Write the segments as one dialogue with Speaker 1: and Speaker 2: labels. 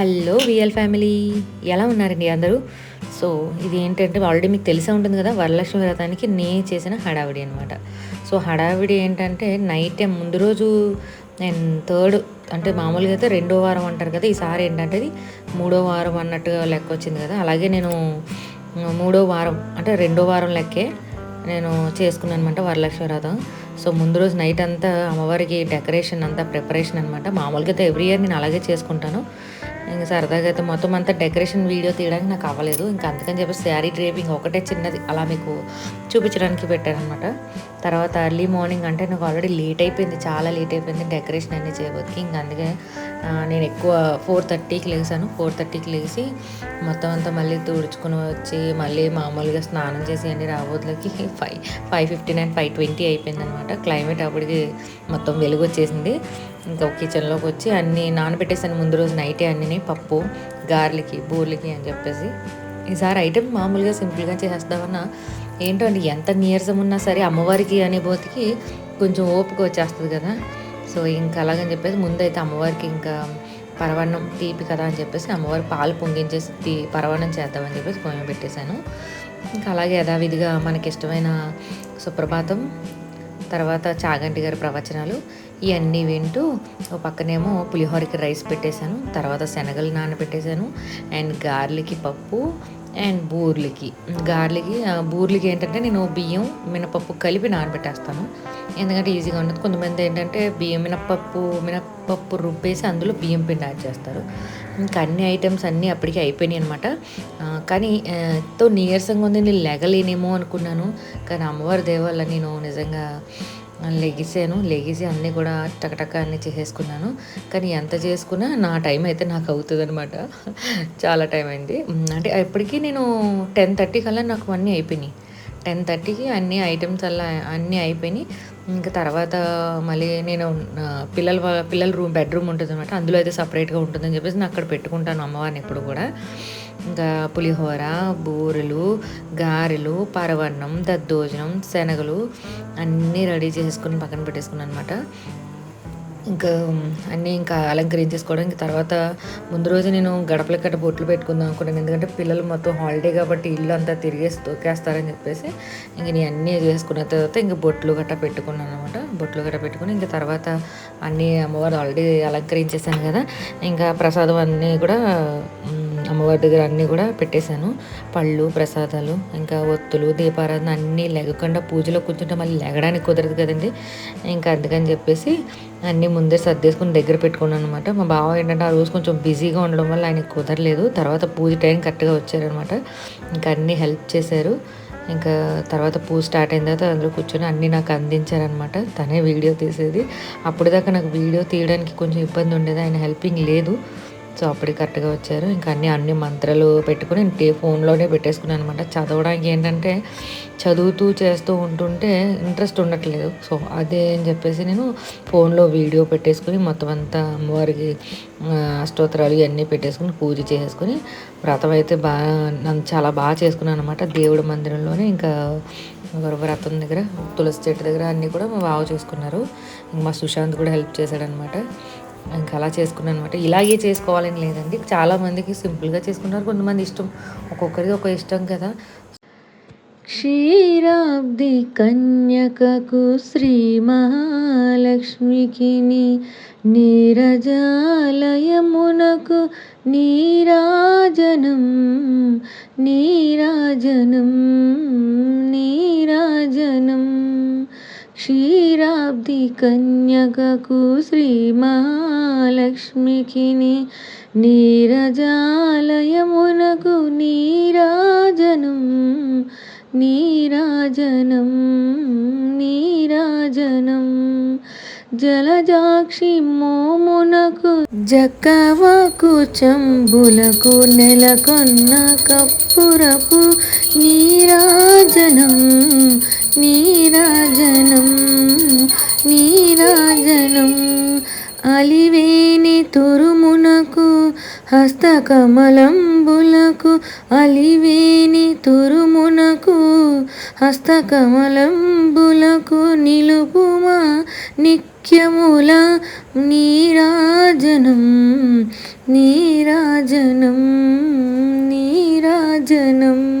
Speaker 1: Hello VL family. ఎలా ఉన్నారండి అందరూ? సో ఇది ఏంటంటే ఆల్రెడీ మీకు తెలిసే ఉంటుంది కదా వరలక్ష్మి వ్రతానికి నేను చేసిన హడావిడి అనమాట సో హడావిడి ఏంటంటే నైట్ ముందు రోజు నేను థర్డ్ అంటే మామూలుగా అయితే రెండో వారం అంటారు కదా ఈసారి ఏంటంటే ఇది మూడో వారం అన్నట్టుగా లెక్క వచ్చింది కదా. అలాగే నేను మూడో వారం అంటే రెండో వారం లెక్కే నేను చేసుకున్నాను అనమాట వరలక్ష్మి వ్రతం. సో ముందు రోజు నైట్ అంతా అమ్మవారికి డెకరేషన్ అంతా ప్రిపరేషన్ అనమాట మామూలుగా అయితే ఎవ్రీ ఇయర్ నేను అలాగే చేసుకుంటాను. ఇంకా సరదాగా అయితే మొత్తం అంతా డెకరేషన్ వీడియో తీయడానికి నాకు అవ్వలేదు. ఇంకా అందుకని చెప్పి శారీ డ్రేపింగ్ ఒకటే చిన్నది. అలా మీకు చూపించడానికి పెట్టారనమాట తర్వాత ఎర్లీ మార్నింగ్ అంటే నాకు ఆల్రెడీ లేట్ అయిపోయింది. చాలా లేట్ అయిపోయింది డెకరేషన్ అన్నీ చేయబోతుకి ఇంకా అందుకే నేను ఎక్కువ ఫోర్ థర్టీకి లేసాను. ఫోర్ థర్టీకి లేచి మొత్తం అంతా మళ్ళీ తుడుచుకుని వచ్చి మళ్ళీ మామూలుగా స్నానం చేసి అన్ని రాబోతులకి five five fifty nine five twenty అయిపోయింది అనమాట క్లైమేట్ అప్పటికి మొత్తం వెలుగు వచ్చేసింది. ఇంకా కిచెన్లోకి వచ్చి అన్నీ నానబెట్టేసాను. ముందు రోజు నైటే అన్నీ పప్పు గార్లకి బూర్లకి అని చెప్పేసి. ఈసారి ఐటెం మామూలుగా సింపుల్గా చేసేస్తామన్నా ఏంటో అండి ఎంత నీరసం ఉన్నా సరే అమ్మవారికి అనే బోతికి కొంచెం ఓపిక వచ్చేస్తుంది కదా. సో ఇంకా అలాగని చెప్పేసి ముందైతే అమ్మవారికి ఇంకా పరవన్నం తీపి కదా అని చెప్పేసి అమ్మవారి పాలు పొంగించేసి తీ పరవన్నం చేద్దామని చెప్పేసి కొంచెం పెట్టేశాను. ఇంకా అలాగే యథావిధిగా మనకి ఇష్టమైన సుప్రభాతం తర్వాత చాగంటి గారి ప్రవచనాలు ఇవన్నీ వింటూ ఓ పక్కనేమో పులిహోరకి రైస్ పెట్టేశాను తర్వాత శనగలు నానబెట్టేశాను అండ్ గార్లికి పప్పు అండ్ బూర్లకి. గార్లికి ఆ, బూర్లకి ఏంటంటే నేను బియ్యం మినపప్పు కలిపి నానబెట్టేస్తాను. ఎందుకంటే ఈజీగా ఉండదు. కొంతమంది ఏంటంటే బియ్యం మినపప్పు మినపప్పు రుబ్బేసి అందులో బియ్యం పిండి యాడ్ చేస్తారు. ఇంకా అన్ని ఐటమ్స్ అన్నీ అప్పటికే అయిపోయినాయి అనమాట కానీ ఎంతో నీరసంగా ఉంది నేను లెగలేనేమో అనుకున్నాను. కానీ అమ్మవారి దేవాల నేను నిజంగా లెగిసాను. లెగిసి అన్నీ కూడా టకటక అన్నీ చేసేసుకున్నాను. కానీ ఎంత చేసుకున్నా నా టైం అయితే నాకు అవుతుంది అనమాట చాలా టైం అయింది. అంటే ఇప్పటికీ నేను టెన్ థర్టీ కల్లా నాకు అన్నీ అయిపోయినాయి. టెన్ థర్టీకి అన్ని ఐటమ్స్ అలా అన్నీ అయిపోయినాయి. ఇంకా తర్వాత మళ్ళీ నేను పిల్లల పిల్లల రూమ్ బెడ్రూమ్ ఉంటుంది అనమాట అందులో అయితే సపరేట్గా ఉంటుందని చెప్పేసి నేను అక్కడ పెట్టుకుంటాను అమ్మవారిని ఎప్పుడు కూడా. ఇంకా పులిహోర బూరెలు గారెలు పరవన్నం దద్దోజనం శనగలు అన్నీ రెడీ చేసుకుని పక్కన పెట్టేసుకున్నాను అనమాట ఇంకా అన్నీ ఇంకా అలంకరించేసుకోవడం. ఇంకా తర్వాత ముందు రోజు నేను గడపల కట్ట బొట్లు పెట్టుకుందాం అనుకున్నాను. ఎందుకంటే పిల్లలు మొత్తం హాలిడే కాబట్టి ఇల్లు అంతా తిరిగేసి తొక్కేస్తారని చెప్పేసి ఇంక నేను అన్నీ చేసుకున్న తర్వాత ఇంక బొట్లు గట్ట పెట్టుకున్నాను అనమాట బొట్లు గట్ట పెట్టుకుని ఇంకా తర్వాత అన్నీ అమ్మవారు ఆల్రెడీ అలంకరించేసాను కదా. ఇంకా ప్రసాదం అన్నీ కూడా అమ్మవారి దగ్గర అన్నీ కూడా పెట్టేశాను. పళ్ళు ప్రసాదాలు ఇంకా ఒత్తులు దీపారాధన అన్నీ లెగకుండా పూజలో కూర్చుంటే మళ్ళీ లెగడానికి కుదరదు కదండి. ఇంకా అందుకని చెప్పేసి అన్నీ ముందే సర్దేసుకుని దగ్గర పెట్టుకున్నాను అనమాట మా బావ ఏంటంటే ఆ రోజు కొంచెం బిజీగా ఉండడం వల్ల ఆయనకి కుదరలేదు. తర్వాత పూజ టైం కరెక్ట్గా వచ్చారనమాట ఇంకా అన్నీ హెల్ప్ చేశారు. ఇంకా తర్వాత పూజ స్టార్ట్ అయిన తర్వాత అందులో కూర్చొని అన్నీ నాకు అందించారనమాట తనే వీడియో తీసేది. అప్పటిదాకా నాకు వీడియో తీయడానికి కొంచెం ఇబ్బంది ఉండేది. ఆయన హెల్పింగ్ లేదు. సో అప్పుడు కరెక్ట్గా వచ్చారు. ఇంకా అన్ని అన్ని మంత్రాలు పెట్టుకుని టే ఫోన్లోనే పెట్టేసుకున్నాను అనమాట చదవడానికి ఏంటంటే చదువుతూ చేస్తూ ఉంటుంటే ఇంట్రెస్ట్ ఉండట్లేదు. సో అదే అని చెప్పేసి నేను ఫోన్లో వీడియో పెట్టేసుకుని మొత్తం అంతా అమ్మవారికి అష్టోత్తరాలు ఇవన్నీ పెట్టేసుకుని పూజ చేసేసుకుని వ్రతం అయితే బాగా నన్ను చాలా బాగా చేసుకున్నాను అనమాట దేవుడి మందిరంలోనే ఇంకా ఎవరి వ్రతం దగ్గర తులసి చెట్టు దగ్గర అన్నీ కూడా మా బాగా చేసుకున్నారు. మా సుశాంత్ కూడా హెల్ప్ చేశాడనమాట ఇంకా అలా చేసుకున్నాను అనమాట ఇలాగే చేసుకోవాలని లేదండి. చాలామందికి సింపుల్గా చేసుకుంటారు. కొంతమంది ఇష్టం ఒక్కొక్కరికి ఒక ఇష్టం కదా. క్షీరాబ్ది కన్యకకు శ్రీ మహాలక్ష్మికి నీరజాలయమునకు నీరాజనం నీరాజనం. క్షీరాబ్ది కన్యకకు శ్రీ మహాలక్ష్మికి నీరజాలయమునకు నీరాజనం నీరాజనం నీరాజనం. జలజాక్షి మోమునకు జకవకు చంబులకు నెలకొన్న కప్పురపు నీరాజనం నీరాజనం నీరాజనం. అలివేని తురుమునకు హస్తకమలంబులకు. అలివేని తురుమునకు హస్తకమలంబులకు నిలుపుమా నిత్యముల నీరాజనం. నీరాజనం నీరాజనం. నీరాజనం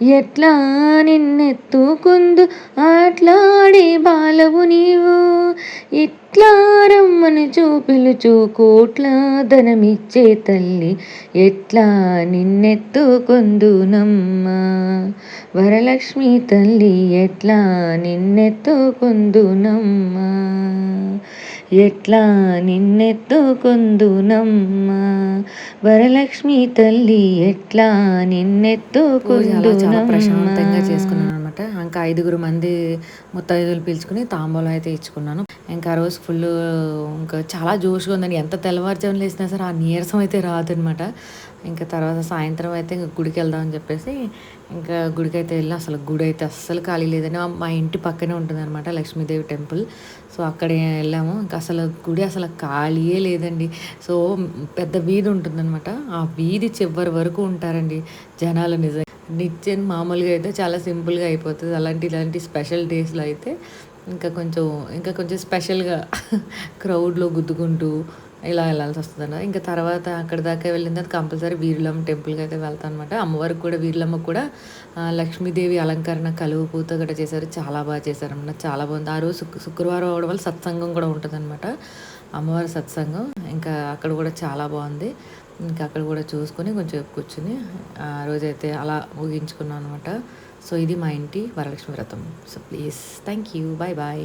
Speaker 1: ఎట్లా నిన్నెత్తుకుందు ఆట్లాడే బాలవు నీవు. ఎట్లారమ్మను చూపిలుచు కోట్ల ధనమిచ్చే తల్లి ఎట్లా నిన్నెత్తుకొందునమ్మ? వరలక్ష్మి తల్లి ఎట్లా నిన్నెత్తుకొందునమ్మ? ఎట్లా నిన్నెత్తుకొందునమ్మ? వరలక్ష్మి తల్లి ఎట్లా నిన్నెత్తుకొందునమ్మ? ప్రశాంతంగా చేసుకున్నాను అనమాట ఇంకా ఐదుగురు మంది ముత్తైదులు పిలుచుకుని తాంబూలం అయితే ఇచ్చుకున్నాను. ఇంకా ఆ రోజు ఫుల్ ఇంకా చాలా జోష్గా ఉందండి. ఎంత తెల్లవారుజాము లేసినా సరే ఆ నీరసం అయితే రాదనమాట ఇంకా తర్వాత సాయంత్రం అయితే ఇంకా గుడికి వెళ్దామని చెప్పేసి ఇంకా గుడికి అయితే వెళ్ళి అసలు గుడి అయితే అస్సలు ఖాళీ లేదని మా ఇంటి పక్కనే ఉంటుంది అనమాట లక్ష్మీదేవి టెంపుల్. సో అక్కడే వెళ్ళాము. ఇంకా అసలు గుడి అసలు ఖాళీయే లేదండి. సో పెద్ద వీధి ఉంటుందన్నమాట. ఆ వీధి చివరి వరకు ఉంటారండి జనాలు నిజం నిత్యం మామూలుగా అయితే చాలా సింపుల్గా అయిపోతుంది. అలాంటి ఇలాంటి స్పెషల్ డేస్లో అయితే ఇంకా కొంచెం ఇంకా కొంచెం స్పెషల్గా క్రౌడ్లో గుద్దుకుంటూ ఇలా వెళ్ళాల్సి వస్తుంది అన్నమాట ఇంకా తర్వాత అక్కడ దాకా వెళ్ళిన తర్వాత కంపల్సరీ వీరులమ్మ టెంపుల్కి అయితే వెళ్తాను అనమాట అమ్మవారికి కూడా వీరులమ్మ కూడా లక్ష్మీదేవి అలంకరణ కలువు పూత కూడా చేశారు. చాలా బాగా చేశారు అన్నమాట చాలా బాగుంది. ఆ రోజు శుక్రవారం అవడం వల్ల సత్సంగం కూడా ఉంటుంది అనమాట అమ్మవారి సత్సంగం. ఇంకా అక్కడ కూడా చాలా బాగుంది. ఇంకా అక్కడ కూడా చూసుకొని కొంచెం కూర్చుని ఆ రోజైతే అలా ముగించుకున్నాను అనమాట సో ఇది మా ఇంటి Varalakshmi Vratam. So please thank you bye bye